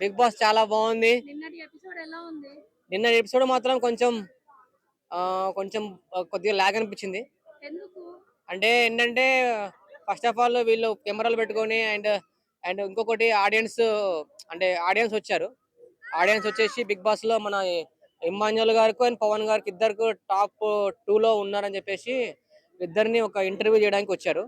Big boss చాలా బాగుంది. నిన్న ఎపిసోడ్ మాత్రం కొంచెం ఆ, కొంచెం కొద్దిగా లాగ్ అనిపించింది. అంటే ఏంటంటే ఫస్ట్ ఆఫ్ ఆల్ వీళ్ళు కెమెరాలు పెట్టుకొని అండ్ అండ్ ఇంకొకటి ఆడియన్స్ అంటే ఆడియన్స్ వచ్చారు. ఆడియన్స్ వచ్చేసి బిగ్ బాస్లో మన ఇమ్మాన్యుల్ గారికి అండ్ పవన్ గారికి ఇద్దరికి టాప్ టూ లో ఉన్నారని చెప్పేసి ఇద్దరిని ఒక ఇంటర్వ్యూ చేయడానికి వచ్చారు.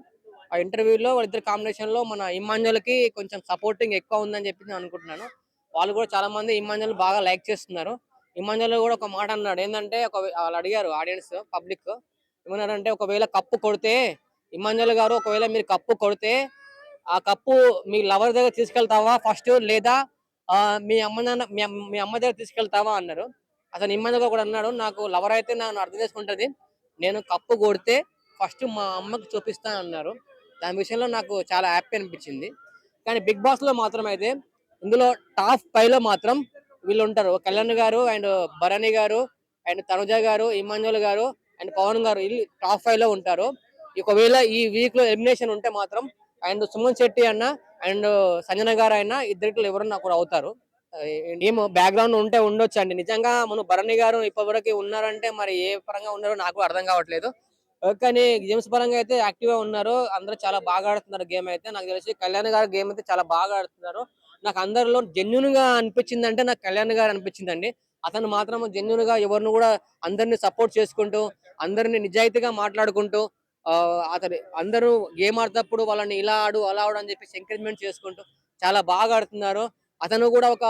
ఆ ఇంటర్వ్యూలో వాళ్ళిద్దరు కాంబినేషన్లో మన ఇమ్మాన్యుల్కి కొంచెం సపోర్టింగ్ ఎక్కువ ఉందని చెప్పి నేను అనుకుంటున్నాను. వాళ్ళు కూడా చాలా మంది ఇమ్మాన్యుల్ బాగా లైక్ చేస్తున్నారు. ఇమ్మాన్యుల్ కూడా ఒక మాట అన్నాడు. ఏంటంటే ఒక వాళ్ళు అడిగారు ఆడియన్స్ పబ్లిక్ ఏమన్నారంటే ఒకవేళ కప్పు కొడితే ఇమ్మాన్యుల్ గారు ఒకవేళ మీరు కప్పు కొడితే ఆ కప్పు మీ లవర్ దగ్గర తీసుకెళ్తావా ఫస్ట్ లేదా మీ అమ్మ నాన్న మీ అమ్మ- దగ్గర తీసుకెళ్తావా అన్నారు. అతను ఇమ్మాన్యుల్ కూడా అన్నాడు నాకు లవర్ అయితే నన్ను అర్థం చేసుకుంటుంది. నేను కప్పు కొడితే ఫస్ట్ మా అమ్మకి చూపిస్తాను అన్నారు. దాని విషయంలో నాకు చాలా హ్యాపీ అనిపించింది. కానీ బిగ్ బాస్లో మాత్రం అయితే ఇందులో టాప్ ఫైవ్లో మాత్రం వీళ్ళు ఉంటారు. కళ్యాణ్ గారు అండ్ భరణి గారు అండ్ తనుజ గారు ఇమాన్యుల్ గారు అండ్ పవన్ గారు వీళ్ళు టాప్ ఫైవ్లో ఉంటారు. ఒకవేళ ఈ వీక్లో ఎలిమినేషన్ ఉంటే మాత్రం అండ్ సుమన్ శెట్టి అన్న అండ్ సంజన గారు అయినా ఇద్దరిలో ఎవరన్నా కూడా అవుతారు. ఆ, ఏమో బ్యాక్గ్రౌండ్ ఉంటే ఉండొచ్చు అండి. నిజంగా మన భరణి గారు ఇప్పటివరకు ఉన్నారంటే మరి ఏ పరంగా ఉన్నారో నాకు అర్థం కావట్లేదు. కానీ గేమ్స్ పరంగా అయితే యాక్టివ్గా ఉన్నారు. అందరూ చాలా బాగా ఆడుతున్నారు గేమ్ అయితే. నాకు తెలిసి కళ్యాణ్ గారు గేమ్ అయితే చాలా బాగా ఆడుతున్నారు. నాకు అందరిలో జెన్యున్గా అనిపించింది అంటే నాకు కళ్యాణ్ గారు అనిపించిందండి. అతను మాత్రం జెన్యున్గా ఎవరిని కూడా అందరిని సపోర్ట్ చేసుకుంటూ అందరిని నిజాయితీగా మాట్లాడుకుంటూ ఆ, అతను అందరూ గేమ్ ఆడేటప్పుడు వాళ్ళని ఇలా ఆడు అలా ఆడు అని చెప్పేసి ఎంకరేజ్మెంట్ చేసుకుంటూ చాలా బాగా ఆడుతున్నారు. అతను కూడా ఒక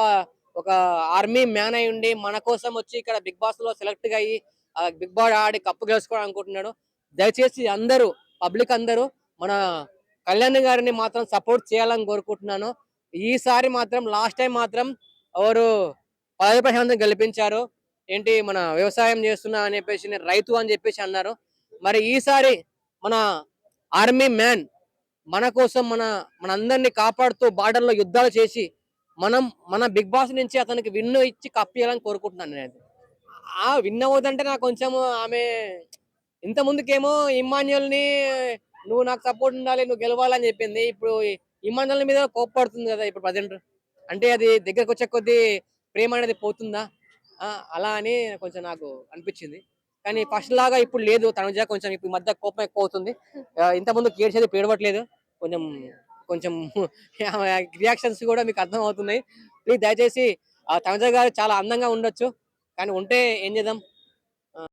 ఒక ఆర్మీ మ్యాన్ అయి ఉండి మన కోసం వచ్చి ఇక్కడ బిగ్ బాస్లో సెలెక్ట్గా అయ్యి బిగ్ బాస్ ఆడి కప్పు గెలుచుకోవడం అనుకుంటున్నాడు. దయచేసి అందరూ పబ్లిక్ అందరూ మన కళ్యాణ్ గారిని మాత్రం సపోర్ట్ చేయాలని కోరుకుంటున్నాను. ఈసారి మాత్రం లాస్ట్ టైం మాత్రం ఎవరు పదవి ప్రశాంతం గెలిపించారు. ఏంటి మన వ్యవసాయం చేస్తున్నా అని చెప్పేసి రైతు అని చెప్పేసి అన్నారు. మరి ఈసారి మన ఆర్మీ మ్యాన్ మన కోసం మన మనందరినీ కాపాడుతూ బార్డర్లో లో యుద్ధాలు చేసి మనం మన బిగ్ బాస్ నుంచి అతనికి విన్ను ఇచ్చి కప్పియాలని కోరుకుంటున్నాను నేను ఆ విన్ అవ్వదంటే నాకు కొంచెం ఆమె ఇంత ముందుకేమో ఇమాన్యుల్ని నువ్వు నాకు సపోర్ట్ ఉండాలి నువ్వు గెలవాలని చెప్పింది. ఇప్పుడు ఇమాన్యుల్ మీద కోప్పడుతుంది కదా ఇప్పుడు ప్రజెంట్? అంటే అది దగ్గరకు వచ్చే కొద్దీ ప్రేమ అనేది పోతుందా? అలా అని కొంచెం నాకు అనిపించింది. కానీ ఫస్ట్ లాగా ఇప్పుడు లేదు. తనుజ కొంచెం ఇప్పుడు ఈ మధ్య కోపం ఎక్కువ అవుతుంది. ఇంతకుముందు కేర్చేది ఏడ్చేది పేడవట్లేదు కొంచెం కొంచెం రియాక్షన్స్ కూడా మీకు అర్థం అవుతున్నాయి ప్లీజ్ దయచేసి ఆ, తనుజ గారు చాలా అందంగా ఉండొచ్చు. కానీ ఉంటే ఏం చేద్దాం?